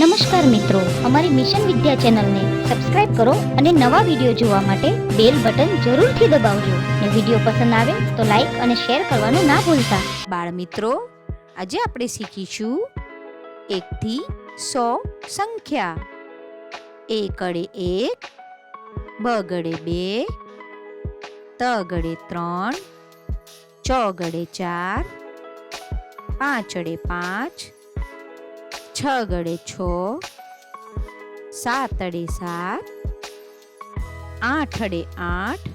નમસ્કાર મિત્રો, અમારી મિશન વિદ્યા ચેનલને સબસ્ક્રાઇબ કરો અને નવા વીડિયો જોવા માટે બેલ બટન જરૂરથી દબાવજો. ને વીડિયો પસંદ આવે તો લાઈક અને શેર કરવાનું ના ભૂલતા. બાળ મિત્રો, આજે આપણે શીખીશું એકથી સો સંખ્યા. એકડે એક, બ ગળે બે તગડે ત્રણ ચોગડે ચાર, પાંચ અડે પાંચ છ ગળે છ, સાત અડે સાત, આઠ અડે આઠ,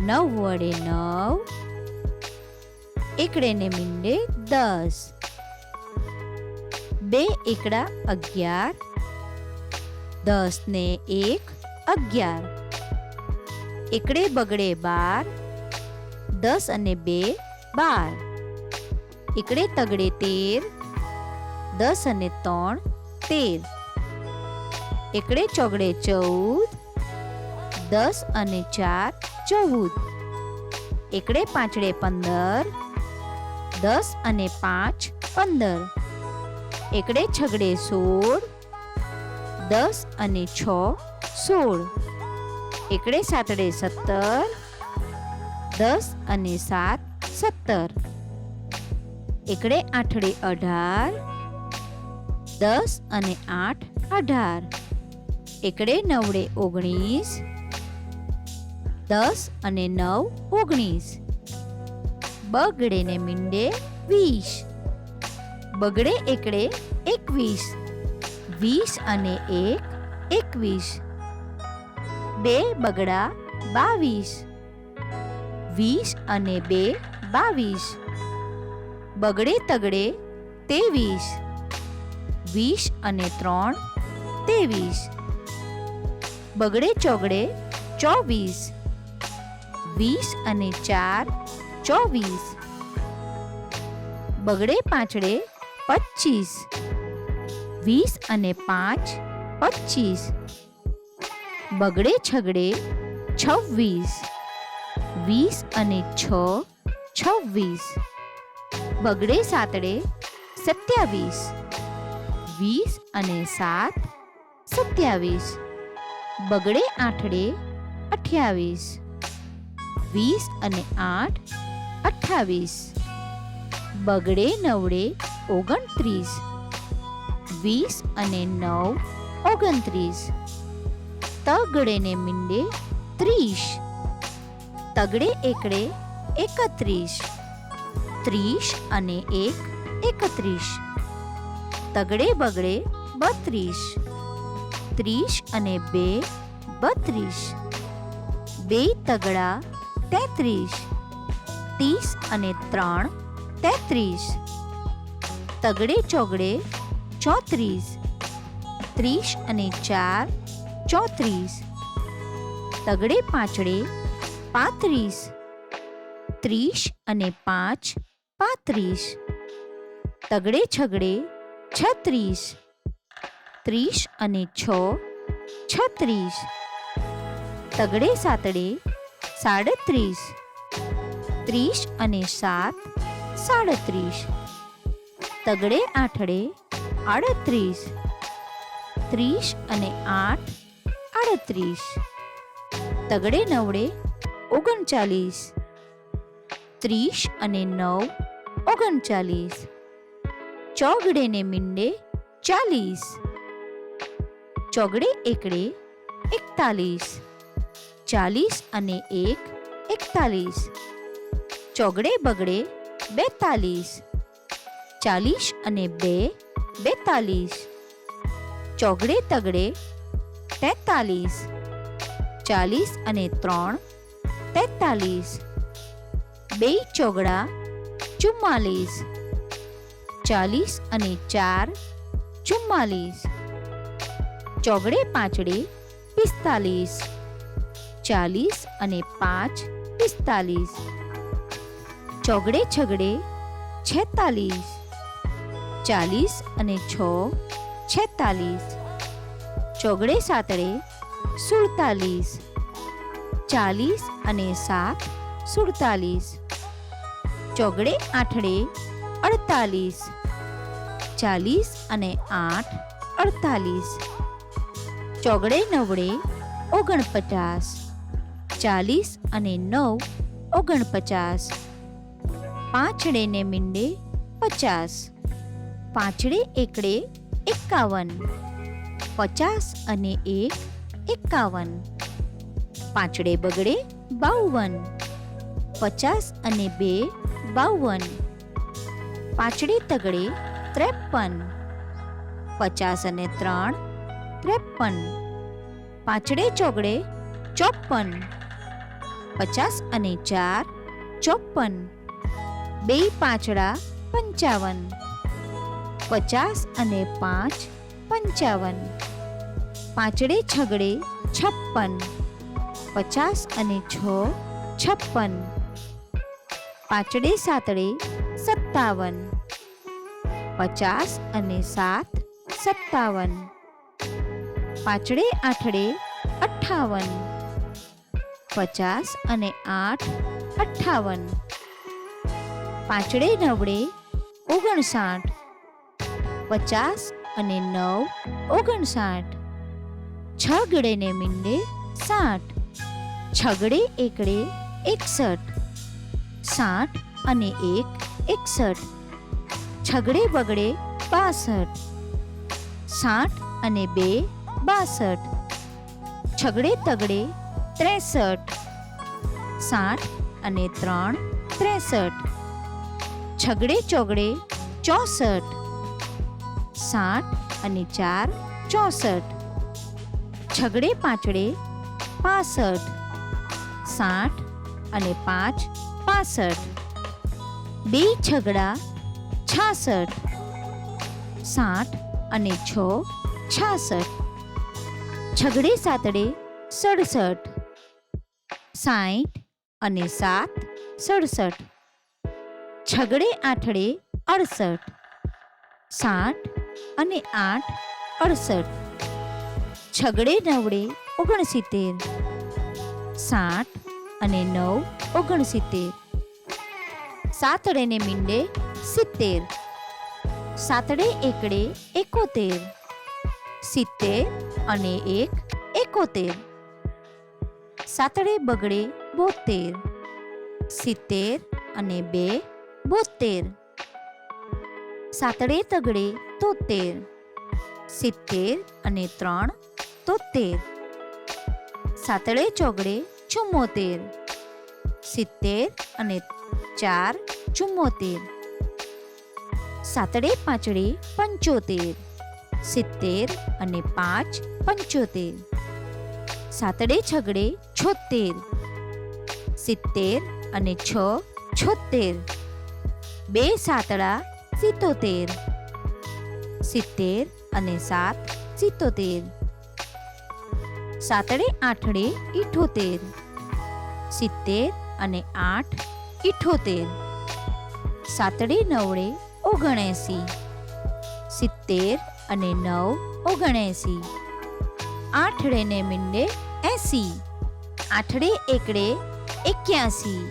નવ અડે નવ, એકડે ને મીંડે દસ. બે એકડા અગિયાર, દસ ને એક અગિયાર. એકડે બગડે બાર, દસ અને બે બાર. એકડે તગડે તેર દસ અને ત્રણ તેર. એકડે ચોગડે ચૌદ, દસ અને ચાર ચૌદ. એકડે પાંચડે પંદર, દસ અને પાંચ પંદર. એકડે છગડે સોળ, દસ અને છ સોળ. એકડે સાતડે સત્તર, દસ અને સાત સત્તર. એકડે આઠડે અઢાર દસ અને આઠ અઢાર. એકડે નવડે ઓગણીસ. દસ અને નવ ઓગણીસ. બગડે ને મીંડે વીસ. બગડે એકડે એકવીસ. વીસ અને એક એકવીસ. બે બગડા બાવીસ. વીસ અને બે બાવીસ. બગડે તગડે તેવીસ. વીસ અને ત્રણ ત્રેવીસ. બગડે ચોગડે ચોવીસ. વીસ અને ચાર ચોવીસ. બગડે પાંચડે પચીસ વીસ અને પાંચ પચીસ બગડે છગડે છવ્વીસ. વીસ અને છ છવ્વીસ. બગડે સાતડે સત્યાવીસ. વીસ અને સાત, સત્યાવીસ. બગડે આઠડે, અઠ્યાવીસ. વીસ અને આઠ, અઠ્ઠાવીસ. બગડે નવડે, ઓગણત્રીસ. વીસ અને નવ, ઓગણત્રીસ. તગડે ને મીંડે, ત્રીસ. તગડે એકડે, એકત્રીસ. ત્રીસ અને એક, એકત્રીસ. તગડે બગડે બત્રીસ. ત્રીસ અને બે, બત્રીસ. બે તગડા, તેત્રીસ. ત્રીસ અને ત્રણ, તેત્રીસ. તગડે ચોગડે, ચોત્રીસ. ત્રીસ અને ચાર, ચોત્રીસ. તગડે પાંચડે, પાંત્રીસ. ત્રીસ અને પાંચ, પાંત્રીસ. તગડે છગડે છત્રીસ. ત્રીસ અને છ, છત્રીસ. તગડે સાતડે, સાડત્રીસ. ત્રીસ અને સાત, સાડત્રીસ. તગડે આઠડે, આડત્રીસ. ત્રીસ અને આઠ, આડત્રીસ. તગડે નવડે, ઓગણચાલીસ. ત્રીસ અને નવ, ઓગણચાલીસ. ચોગડે ને મીંડે ચાલીસ. ચોગડે એકડે એકતાલીસ. ચાલીસ અને એક એકતાલીસ. ચોગડે બગડે બેતાલીસ. ચાલીસ અને બે બેતાલીસ. ચોગડે તગડે તેતાલીસ. ચાલીસ અને ત્રણ તેતાલીસ. બે ચોગડા ચુમ્માલીસ. ચાલીસ અને ચાર ચુમ્માલીસ. ચોગડે પાંચડે પિસ્તાલીસ. ચાલીસ અને પાંચ પિસ્તાલીસ. ચોગડે છગડે છેતાલીસ. ચાલીસ અને છ છેતાલીસ. ચોગડે સાતડે સુડતાલીસ. ચાલીસ અને સાત સુડતાલીસ. ચોગડે આઠડે અડતાલીસ. ચાલીસ અને આઠ અડતાલીસ. ચોગડે નવડે ઓગણપચાસ. ચાલીસ અને નવ ઓગણપચાસ. પાંચડે ને મીંડે પચાસ. પાંચડે એકડે એકાવન. પચાસ અને એક એકાવન. પાંચડે બગડે બાવન. પચાસ અને બે બાવન. પાંચડે તગડે ત્રેપન. પચાસ અને ત્રણ, ત્રેપન. પાંચડે, ચોગડે, ચોપન. પચાસ અને ચાર, ચોપન. બે પાંચડા, પંચાવન. પચાસ અને પાંચ, પંચાવન. પાંચડે, છગડે, છપ્પન. પચાસ અને છ, છપ્પન. પાંચડે, સાતડે, સત્તાવન. પચાસ અને સાત સત્તાવન. પાંચડે આઠડે અઠ્ઠાવન. પચાસ અને આઠ અઠ્ઠાવન. પાંચડે નવડે ઓગણસાઠ. પચાસ અને નવ ઓગણસાઠ. છગડે ને મીંડે સાઠ. છગડે એકડે એકસઠ. સાઠ અને એક એકસઠ. છગડે બગડે બાસઠ. સાઠ અને બે, બાસઠ. છગડે તગડે ત્રેસઠ. સાઠ અને ત્રણ, ત્રેસઠ. છગડે ચોગડે ચોસઠ. સાઠ અને ચાર, ચોસઠ. છગડે પાંચડે પાસઠ. સાઠ અને પાંચ, પાસઠ. બે છગડા છાસઠ. સાઠ અને છ, છાસઠ. છગડે સાતડે સડસઠ. સાઠ અને સાત, સડસઠ. છગડે આઠડે અડસઠ. સાઠ અને આઠ, અડસઠ. છગડે નવડે ઓગણસિત્તેર. સાઠ અને નવ, ઓગણસિત્તેર. સાતડે ને મીંડે સિત્તેર. સાતડે એકડે એકોતેર. સિત્તેર અને એક એકોતેર. સાતડે બગડે બોતેર. સિત્તેર અને બે બોતેર. સાતડે તગડે તોતેર. સિત્તેર અને ત્રણ તોતેર. સાતડે ચોગડે ચુમ્મોતેર. સિત્તેર અને ચાર ચુમ્મોતેર. સાતડે પાંચડે પંચોતેર, સિત્તેર અને પાંચ પંચોતેર. સાતડે છગડે છોતેર સિત્તેર અને છ છોતેર બે સાતડા સિત્તોતેર, સિત્તેર અને સાત સિત્તોતેર. સાતડે આઠડે ઇઠોતેર, સિત્તેર અને આઠ ઇઠોતેર. સાતડે નવડે ઓગણએંસી. સિત્તેર અને નવ ઓગણએંસી. આઠડે ને મીંડે એંસી. આઠડે એકડે એક્યાસી.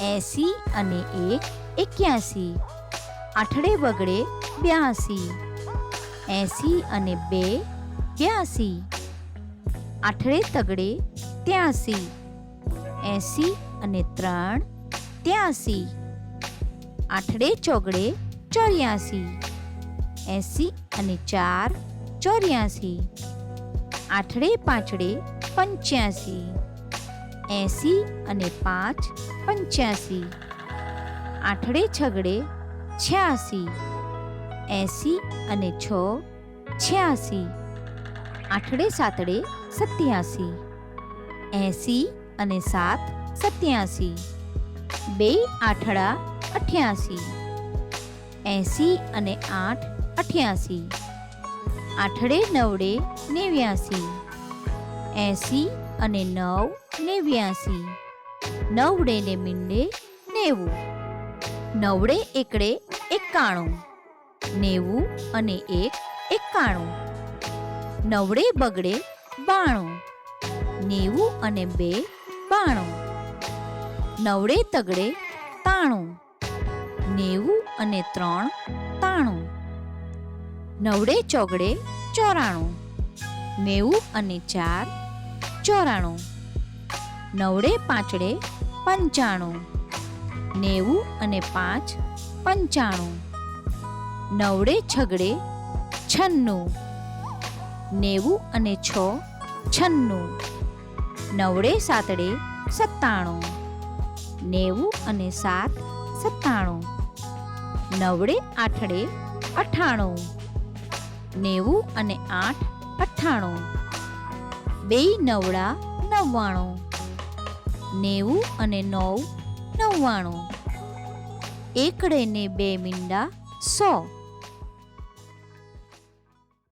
એંસી અને એક એક્યાસી. આઠડે બગડે બ્યાસી. એંસી અને બે બ્યાસી આઠડે તગડે ત્યાસી. એંસી અને ત્રણ ત્યાસી. આઠડે ચોગડે ચોર્યાસી. એંસી અને ચાર, ચોર્યાસી. આઠડે પાંચડે પંચ્યાસી. એંસી અને પાંચ, પંચ્યાસી. આઠડે છગડે છ્યાસી. એંસી અને છ, છ્યાસી. આઠડે સાતડે સત્યાસી. એંસી અને સાત, સત્યાસી. બે આઠડા અઠ્યાસી. એંસી અને આઠ અઠ્યાસી. આઠડે નવડે નેવ્યાસી. એંસી અને નવ નેવ્યાસી. નવડે ને મીંડે નેવું. નવડે એકડે એકાણું. નેવું અને એક એકાણું. નવડે બગડે બાણું. નેવું અને બે બાણું. નવડે તગડે તાણું. નેવું અને ત્રણ તાણું. નવડે ચોગડે ચોરાણું. નેવું અને ચાર ચોરાણું. નવડે પાંચડે પંચાણું. નેવું અને પાંચ પંચાણું. નવડે છગડે છન્નું. નેવું અને છ છન્નું. નવડે સાતડે સત્તાણું. નેવું અને સાત સત્તાણું. નવડે આઠડે અઠાણું, નેવું અને આઠ અઠાણું, બે નવડા નવ્વાણું, નેવું અને નવ નવ્વાણું, એકડે ને બે મીંડા સો.